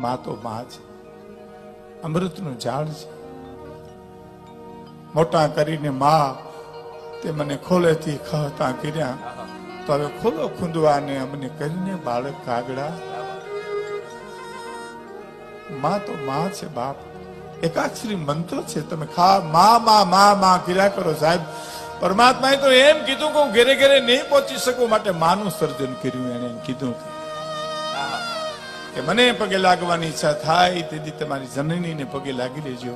માં તો મા છે. અમૃતનું ઝાડ છે. મોટા કરીને મા તે મને ખોલેથી ખહતા કર્યા. તો હવે ખોલો ખૂંદવાને અમને કરીને બાળક કાગડા મા તો મા છે બાપ. એકાક્ષરી મંત્ર છે. તમે ખા મા મા મા મા કર્યા કરો સાહેબ. પરમાત્માએ તો એમ કીધું કે હું ઘેરે ઘેરે નહીં પહોંચી શકું માટે માનું સર્જન કર્યું એને કીધું. કે મને પગે લાગવાની ઈચ્છા થાય તેથી તમારી જનનીને પગે લાગી લેજો.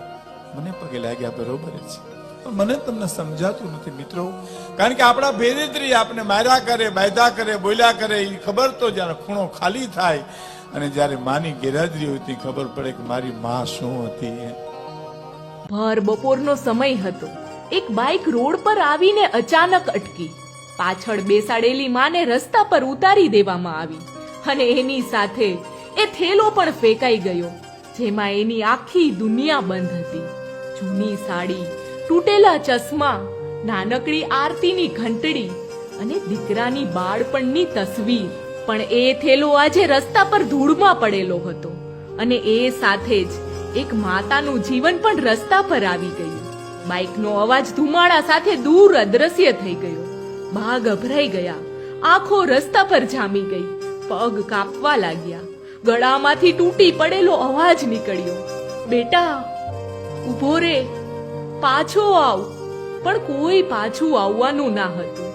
મને પગે લાગ્યા બરોબર છે પણ મને તમને સમજાતું નથી મિત્રો. કારણ કે આપણા ભેદેત્રી આપણે માર્યા કરે બાયદા કરે, બોલ્યા કરે એ ખબર તો જ્યારે ખૂણો ખાલી થાય અને જ્યારે માની ગેરહાજરી હોય તે ખબર પડે કે મારી માં શું હતી. ભર બપોરનો સમય હતો. એક બાઇક રોડ પર આવીને અચાનક અટકી. પાછળ બેસાડેલી માને રસ્તા પર ઉતારી દેવામાં આવી. અને એની સાથે એ થેલો પણ ફેંકાઈ ગયો, જેમાં એની આખી દુનિયા બંધ હતી. જૂની સાડી, તૂટેલા ચશ્મા, નાનકડી આરતીની ઘંટડી અને દીકરાની બાળપણની તસવીર. પણ એ થેલો આજે રસ્તા પર ધૂળમાં પડેલો હતો અને એ સાથે જ એક માતાનું જીવન પણ રસ્તા પર આવી ગયું. બાઇકનો અવાજ ધુમાડા સાથે દૂર અદ્રશ્ય થઈ ગયો. બા ગભરાઈ ગયા. આંખો રસ્તા પર જામી ગઈ. પગ કાપવા લાગ્યા. ગળામાંથી તૂટી પડેલો અવાજ નીકળ્યો. બેટા ઊભો રે, પાછો આવ. પણ કોઈ પાછું આવવાનું ના હતું.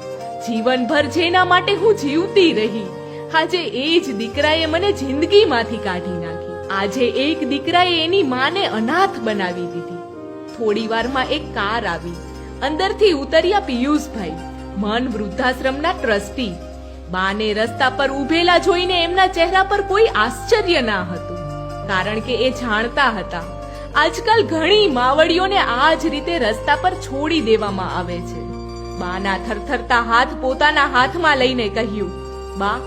જીવનભર જેના માટે હું જીવતી રહી, આજે એ જ દીકરાએ મને જિંદગીમાંથી કાઢી નાખી. આજે એક દીકરાએ એની માને અનાથ બનાવી દીધી. થોડી વારમાં એક કાર આવી. અંદરથી ઉતર્યા પિયુષભાઈ, મન વૃદ્ધાશ્રમના ટ્રસ્ટી. બાને રસ્તા પર ઊભેલા જોઈને એમના ચહેરા પર કોઈ આશ્ચર્ય ના હતું, કારણ કે એ જાણતા હતા, આજકાલ ઘણી માવડીઓને આ જ રીતે રસ્તા પર છોડી દેવામાં આવે છે. બાના થરથરતા હાથ પોતાના હાથમાં લઈને કહ્યું, બા,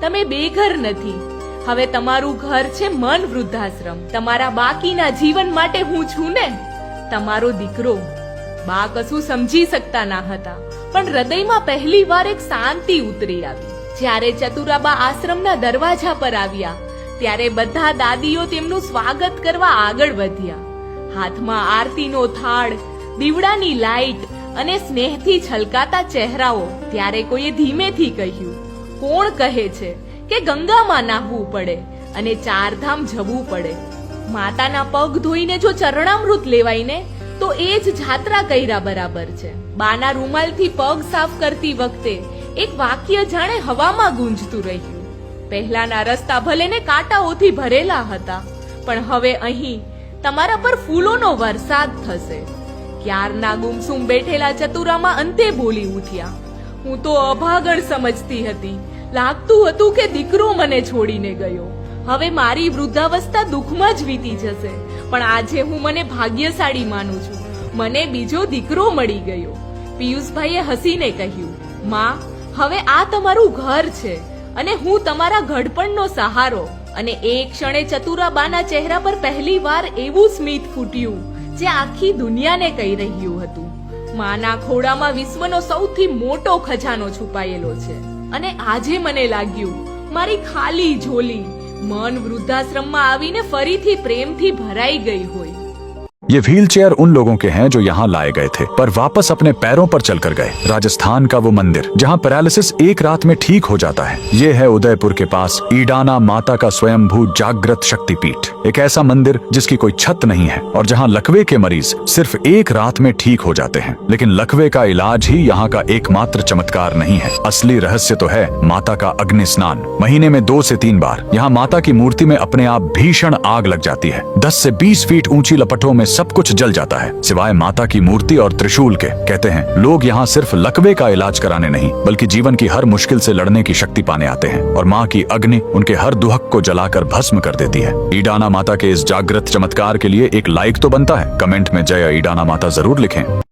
તમે બેઘર નથી. હવે તમારું ઘર છે મન વૃદ્ધાશ્રમ. તમારા બાકીના જીવન માટે હું છું ને? તમારો દીકરો. બા કશું સમજી શકતા ના હતા, પણ હૃદયમાં પહેલી વાર એક શાંતિ ઉતરી આવી. જ્યારે ચતુરાબા આશ્રમના દરવાજા પર આવ્યા, ત્યારે બધા દાદીઓ તેમનું સ્વાગત કરવા આગળ વધ્યા. હાથમાં આરતીનો થાળ, દીવડાની લાઈટ અને સ્નેહથી છલકાતા ચહેરાઓ ત્યારે કોઈએ ધીમેથી કહ્યું, કોણ કહે છે કે ગંગામાં નાહવું પડે અને ચારધામ જવું પડે? માતાના પગ ધોઈને જો ચરણામૃત લેવાય તો એ જ જાત્રા કર્યા બરાબર છે. બાના રૂમાલથી પગ સાફ કરતી વખતે એક વાક્ય જાણે હવામાં ગુંજતું રહ્યું. પહેલાના રસ્તા ભલે ને કાંટાઓથી ભરેલા હતા, પણ હવે અહીં તમારા પર ફૂલોનો વરસાદ થશે. ક્યારના ગુમસુમ બેઠેલા ચતુરામાં અંતે બોલી ઉઠ્યા. હું તો અભાગણ સમજતી હતી. લાગતું હતું કે દીકરો મને છોડીને ગયો. હવે મારી વૃદ્ધાવસ્થા દુઃખમાં જ વીતી જશે, પણ આજે હું મને ભાગ્યશાળી માનું છું. મને બીજો દીકરો મળી ગયો. પિયુષભાઈએ હસીને કહ્યું, માં હવે આ તમારું ઘર છે અને હું તમારા ઘડપણનો સહારો અને એ ક્ષણે ચતુરાબાના ચહેરા પર પહેલી વાર એવું સ્મિત ફૂટ્યું જે આખી દુનિયાને કહી રહ્યું હતું. માના ખોડામાં વિશ્વનો સૌથી મોટો ખજાનો છુપાયેલો છે અને આજે મને લાગ્યું, મારી ખાલી ઝોલી મન વૃદ્ધાશ્રમમાં આવીને ફરીથી પ્રેમથી ભરાઈ ગઈ હોય. ये व्हील चेयर उन लोगों के हैं जो यहाँ लाए गए थे, पर वापस अपने पैरों पर चलकर गए। राजस्थान का वो मंदिर, जहाँ पैरालिसिस एक रात में ठीक हो जाता है। ये है उदयपुर के पास ईडाना माता का स्वयंभू जागृत शक्तिपीठ। एक ऐसा मंदिर जिसकी कोई छत नहीं है, और जहाँ लकवे के मरीज़ सिर्फ़ एक रात में ठीक हो जाते हैं। लेकिन लकवे का इलाज ही यहाँ का एकमात्र चमत्कार नहीं है। असली रहस्य तो है माता का अग्नि स्नान। महीने में दो से तीन बार। यहाँ माता की मूर्ति में अपने आप भीषण आग लग जाती है। दस से बीस फीट ऊँची लपटों में सब कुछ जल जाता है, सिवाय माता की मूर्ति और त्रिशूल के। कहते हैं, लोग यहाँ सिर्फ़ लकवे का इलाज कराने नहीं, बल्कि जीवन की हर मुश्किल से लड़ने की शक्ति पाने आते हैं, और माँ की अग्नि उनके हर दुहक को जलाकर भस्म कर देती है। ईडाना माता के इस जागृत चमत्कार के लिए एक लाइक तो बनता है। कमेंट में जय ईडाना माता ज़रूर लिखें।